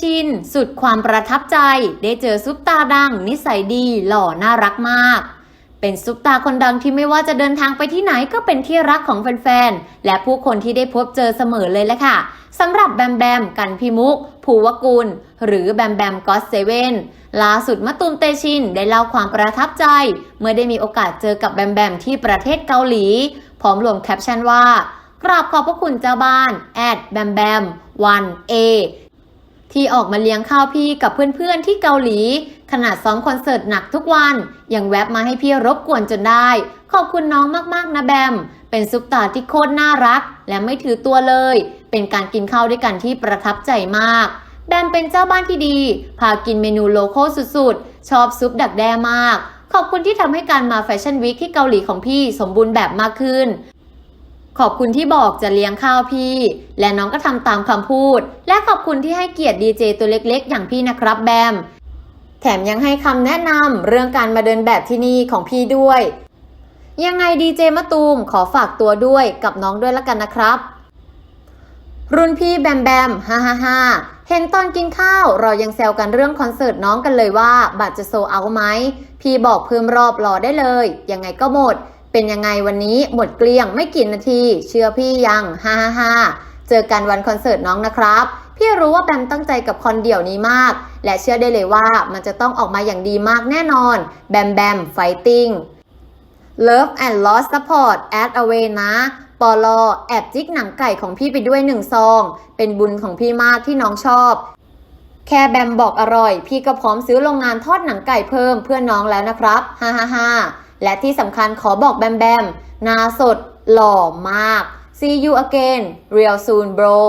ชิน สุดความประทับใจ ได้เจอซุปตาดัง นิสัยดี หล่อน่ารักมาก เป็นซุปตาคนดังที่ไม่ว่าจะเดินทางไปที่ไหนก็เป็นที่รักของแฟนๆ และผู้คนที่ได้พบเจอเสมอเลยแหละค่ะสำหรับแบมแบม กันพิมุก ภูวกุล หรือแบมแบมก็อตเซเว่นล่าสุดมะตูมเตชิน ได้เล่าความประทับใจ เมื่อได้มีโอกาสเจอกับแบมแบมที่ประเทศเกาหลี พร้อมรวมแคปชั่นว่ากราบขอบพระคุณเจ้าบ้าน แอดแบมแบมวันเอ ที่ออกมาเลี้ยงข้าวพี่กับเพื่อนๆที่เกาหลี ขนาดซ้อมคอนเสิร์ตหนักทุกวัน ยังแวบมาให้พี่รบกวนจนได้ ขอบคุณน้องมากๆนะแบม เป็นซุปตาที่โคตรน่ารัก และไม่ถือตัวเลย เป็นการกินข้าวด้วยกันที่ประทับใจมาก แบมเป็นเจ้าบ้านที่ดี พากินเมนูโลโก้สุดๆ ชอบซุปดักแด้มาก ขอบคุณที่ทำให้การมาแฟชั่นวีคที่เกาหลีของพี่สมบูรณ์แบบมากขึ้น ขอบคุณที่บอกจะเลี้ยงข้าวพี่ และน้องก็ทำตามคำพูด และขอบคุณที่ให้เกียรติดีเจตัวเล็กๆ อย่างพี่นะครับแบม แถมยังให้คำแนะนำเรื่องการมาเดินแบบที่นี่ของพี่ด้วย ยังไงดีเจมะตูมขอฝากตัวด้วยกับน้องด้วยละกันนะครับ รุ่นพี่แบมแบมฮ่าฮ่าฮ่าเห็นตอนกินข้าวเรายังแซวกันเรื่องคอนเสิร์ตน้องกันเลยว่าบัตรจะโซเอาไหมพี่บอกเพิ่มรอบรอได้เลย ยังไงก็หมด เป็นยังไงวันนี้หมดเกลี้ยงไม่กี่นาที เชื่อพี่ยังฮ่าฮ่าฮ่าเจอกันวันคอนเสิร์ตน้องนะครับ พี่รู้ว่าแบมตั้งใจกับคอนเดี่ยวนี้มาก และเชื่อได้เลยว่ามันจะต้องออกมาอย่างดีมากแน่นอน แบมแบมไฟติ้ง Love and Lost Support at away นะปอลอแอบจิกหนังไก่ของพี่ไปด้วยหนึ่งซอง เป็นบุญของพี่มากที่น้องชอบ แค่แบมบอกอร่อย พี่ก็พร้อมซื้อโรงงานทอดหนังไก่เพิ่มเพื่อน้องแล้วนะครับ ฮ่าฮ่าฮ่า และที่สำคัญขอบอกแบมแบมนาสดหล่อมาก See you again real soon bro